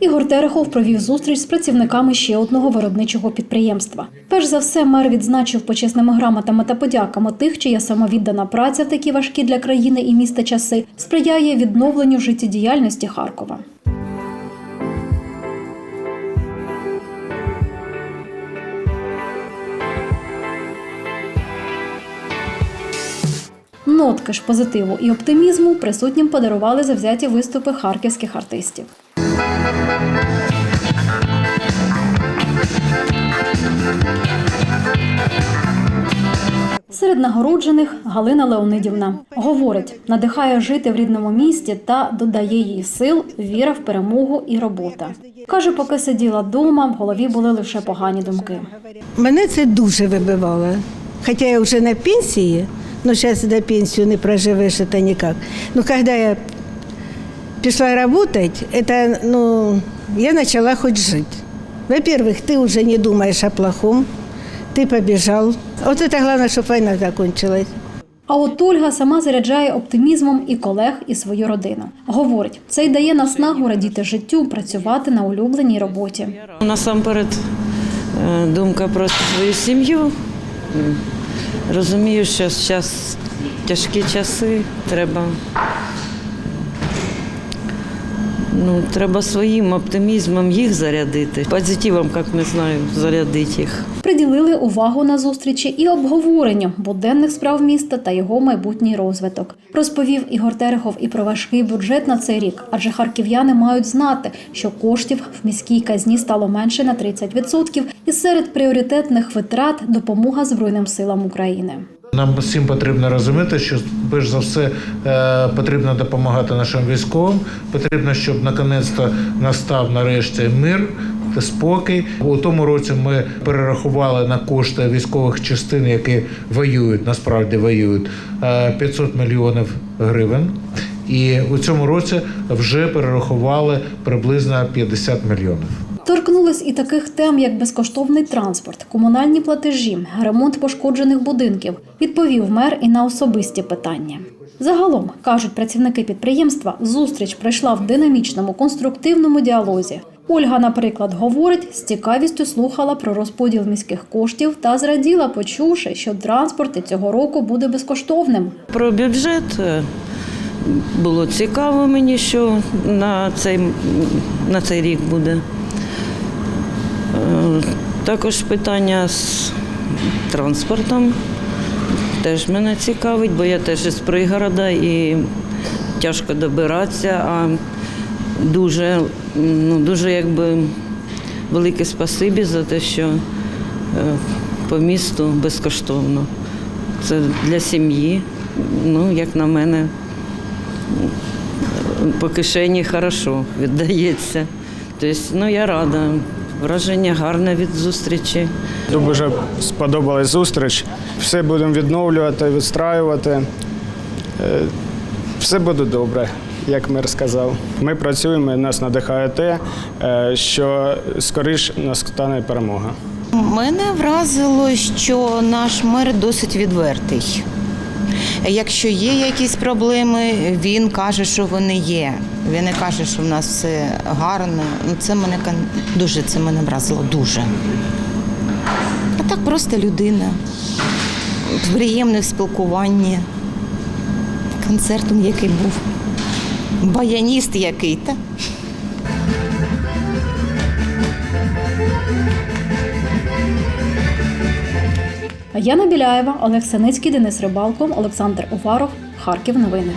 Ігор Терехов провів зустріч з працівниками ще одного виробничого підприємства. Перш за все, мер відзначив почесними грамотами та подяками тих, чия самовіддана праця в такі важкі для країни і міста часи сприяє відновленню життєдіяльності Харкова. Нотки ж позитиву і оптимізму присутнім подарували завзяті виступи харківських артистів. Серед нагороджених Галина Леонидівна говорить, надихає жити в рідному місті та додає їй сил, віра в перемогу і робота. Каже, поки сиділа вдома, в голові були лише погані думки. Мене це дуже вибивало. Хоча я вже на пенсії, но зараз до пенсію не проживеш це ніяк. Ну, коли я пішла працювати, это, ну, я почала хоч жити. Во-первых, ти вже не думаєш о плохом, ти побіжав. От це головне, щоб війна закончилась. А от Ольга сама заряджає оптимізмом і колег, і свою родину. Говорить, це й дає наснагу радіти життю, працювати на улюбленій роботі. Насамперед е, думка про свою сім'ю. Розумію, що зараз тяжкі часи, треба, ну, треба своїм оптимізмом їх зарядити, позитивом, як не знаю, зарядити їх. Приділили увагу на зустрічі і обговоренню буденних справ міста та його майбутній розвиток. Розповів Ігор Терехов і про важкий бюджет на цей рік, адже харків'яни мають знати, що коштів в міській казні стало менше на 30%, і серед пріоритетних витрат допомога Збройним силам України. Нам всім потрібно розуміти, що перш за все е, потрібно допомагати нашим військовим. Потрібно, щоб наконець-то настав нарешті мир спокій. У тому році ми перерахували на кошти військових частин, які воюють, насправді воюють, е, 500 мільйонів гривень. І у цьому році вже перерахували приблизно 50 мільйонів. Торкнулись і таких тем, як безкоштовний транспорт, комунальні платежі, ремонт пошкоджених будинків. Відповів мер і на особисті питання. Загалом кажуть працівники підприємства, зустріч пройшла в динамічному конструктивному діалозі. Ольга, наприклад, говорить, з цікавістю слухала про розподіл міських коштів та зраділа, почувши, що транспорт цього року буде безкоштовним. Про бюджет е, було цікаво мені, що на цей, на цей рік буде. Також питання з транспортом теж мене цікавить, бо я теж із пригорода і тяжко добиратися, а дуже, ну, дуже якби велике спасибі за те, що е, по місту безкоштовно. Це для сім'ї, ну, як на мене, по кишені хорошо віддається. Тобто, ну, я рада. Враження гарне від зустрічі. Дуже сподобалась зустріч. Все будемо відновлювати, відстраювати. Е, Все буде добре, як мер сказав. Ми працюємо, і нас надихає те, е, що скоріш настане перемога. Мене вразило, що наш мер досить відвертий. Якщо є якісь проблеми, він каже, що вони є. Він не каже, що в нас все гарно. Ну, Це мене дуже це мене вразило дуже. А так просто людина. Приємне в спілкуванні. Концертом який був. Баяніст який, та Яна Біляєва, Олег Саницький, Денис Рибалко, Олександр Уваров, Харків. Новини.